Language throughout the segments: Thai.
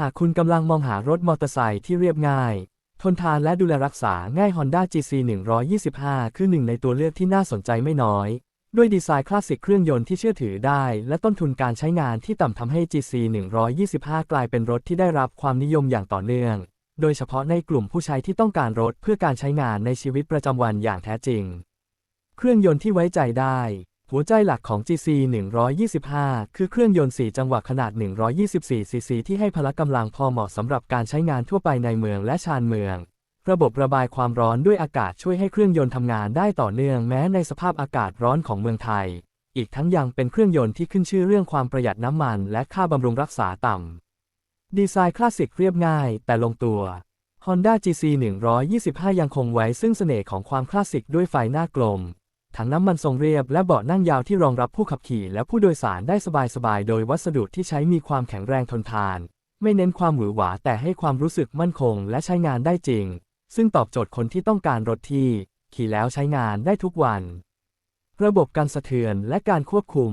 หากคุณกำลังมองหารถมอเตอร์ไซค์ที่เรียบง่าย ทนทานและดูแลรักษาง่าย Honda GC 125 คือหนึ่งในตัวเลือกที่น่าสนใจไม่น้อย ด้วยดีไซน์คลาสสิกเครื่องยนต์ที่เชื่อถือได้ และต้นทุนการใช้งานที่ต่ำทำให้ GC 125 กลายเป็นรถที่ได้รับความนิยมอย่างต่อเนื่อง โดยเฉพาะในกลุ่มผู้ใช้ที่ต้องการรถเพื่อการใช้งานในชีวิตประจำวันอย่างแท้จริง เครื่องยนต์ที่ไว้ใจได้ หัวใจหลักของ GC 125 คือเครื่องยนต์ 4 จังหวะขนาด 124 ซีซีที่ให้พละกำลังพอเหมาะสำหรับการใช้งานทั่วไปในเมืองและชานเมือง ระบบระบายความร้อนด้วยอากาศช่วยให้เครื่องยนต์ทำงานได้ต่อเนื่องแม้ในสภาพอากาศร้อนของเมืองไทย อีกทั้งยังเป็นเครื่องยนต์ที่ขึ้นชื่อเรื่องความประหยัดน้ำมัน และค่าบำรุงรักษาต่ำ ดีไซน์คลาสสิกเรียบง่าย แต่ลงตัว Honda GC 125 ยังคงไว้ซึ่งเสน่ห์ของความคลาสสิกด้วยไฟหน้ากลม ถังน้ำมันทรงเรียบและเบาะนั่งยาวที่รองรับผู้ขับขี่และผู้โดยสารได้สบายๆ โดยวัสดุที่ใช้มีความแข็งแรงทนทาน ไม่เน้นความหวือหวาแต่ให้ความรู้สึกมั่นคงและใช้งานได้จริง ซึ่งตอบโจทย์คนที่ต้องการรถที่ ขี่แล้วใช้งานได้ทุกวัน ระบบการสะเทือนและการควบคุม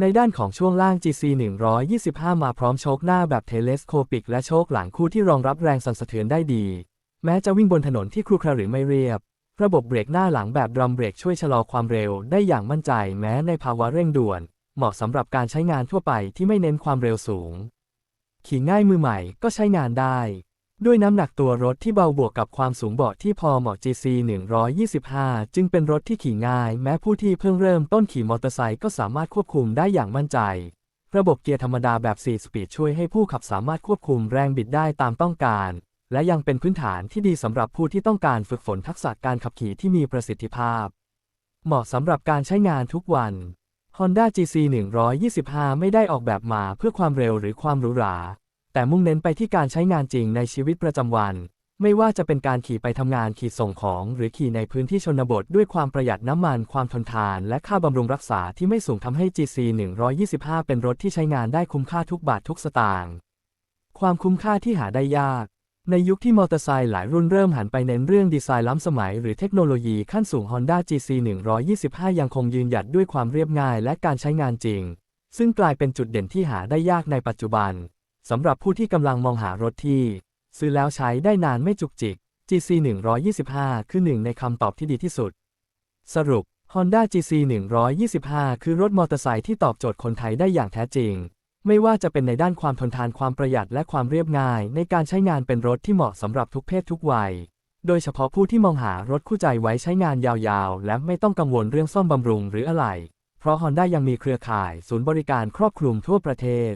ในด้านของช่วงล่าง GC 125 มาพร้อมโชคหน้าแบบเทเลสโคปิกและโชคหลังคู่ที่รองรับแรงสั่นสะเทือนได้ดี แม้จะวิ่งบนถนนที่ครุขระหรือไม่เรียบ ระบบเบรกหน้าหลังแบบดรัมเบรกช่วยชะลอความเร็วได้อย่างมั่นใจแม้ในภาวะเร่งด่วน เหมาะสำหรับการใช้งานทั่วไปที่ไม่เน้นความเร็วสูง ขี่ง่ายมือใหม่ก็ใช้งานได้ ด้วยน้ำหนักตัวรถที่เบาบวกกับความสูงเบาะที่พอเหมาะ GC 125 จึงเป็นรถที่ขี่ง่าย แม้ผู้ที่เพิ่งเริ่มต้นขี่มอเตอร์ไซค์ก็สามารถควบคุมได้อย่างมั่นใจ ระบบเกียร์ธรรมดาแบบ 4 สปีดช่วยให้ผู้ขับสามารถควบคุมแรงบิดได้ตามต้องการ และยังเป็นพื้นฐานที่ดีสำหรับผู้ที่ต้องการฝึกฝนทักษะการขับขี่ที่มีประสิทธิภาพ เหมาะสำหรับการใช้งานทุกวัน Honda GC 125 ไม่ได้ออกแบบมาเพื่อความเร็วหรือความหรูหรา แต่มุ่งเน้นไปที่การใช้งานจริงในชีวิตประจำวัน ไม่ว่าจะเป็นการขี่ไปทำงานขี่ส่งของ หรือขี่ในพื้นที่ชนบทด้วยความประหยัดน้ำมันความทนทาน และค่าบำรุงรักษาที่ไม่สูงทำให้ GC 125 เป็นรถที่ใช้งานได้คุ้มค่าทุกบาททุกสตางค์ ความคุ้มค่าที่หาได้ยาก ในยุคที่มอเตอร์ไซค์หลายรุ่นเริ่มหันไปเน้นเรื่องดีไซน์ล้ำสมัยหรือเทคโนโลยีขั้นสูง Honda GC 125 ยังคงยืนหยัดด้วยความเรียบง่ายและการใช้งานจริง ซึ่งกลายเป็นจุดเด่นที่หาได้ยากในปัจจุบันสำหรับผู้ที่กำลังมองหารถที่ ซื้อแล้วใช้ได้นานไม่จุกจิก GC 125 คือหนึ่งในคำตอบที่ดีที่สุด สรุป Honda GC 125 คือรถมอเตอร์ไซค์ที่ตอบโจทย์คนไทยได้อย่างแท้จริง ไม่ว่าจะเป็นในด้านความทนทานความประหยัดและความเรียบง่าย ในการใช้งานเป็นรถที่เหมาะสำหรับทุกเพศทุกวัย โดยเฉพาะผู้ที่มองหารถคู่ใจไว้ใช้งานยาวๆ และไม่ต้องกังวลเรื่องซ่อมบำรุงหรืออะไร เพราะ Honda ยังมีเครือข่าย ศูนย์บริการครอบคลุมทั่วประเทศ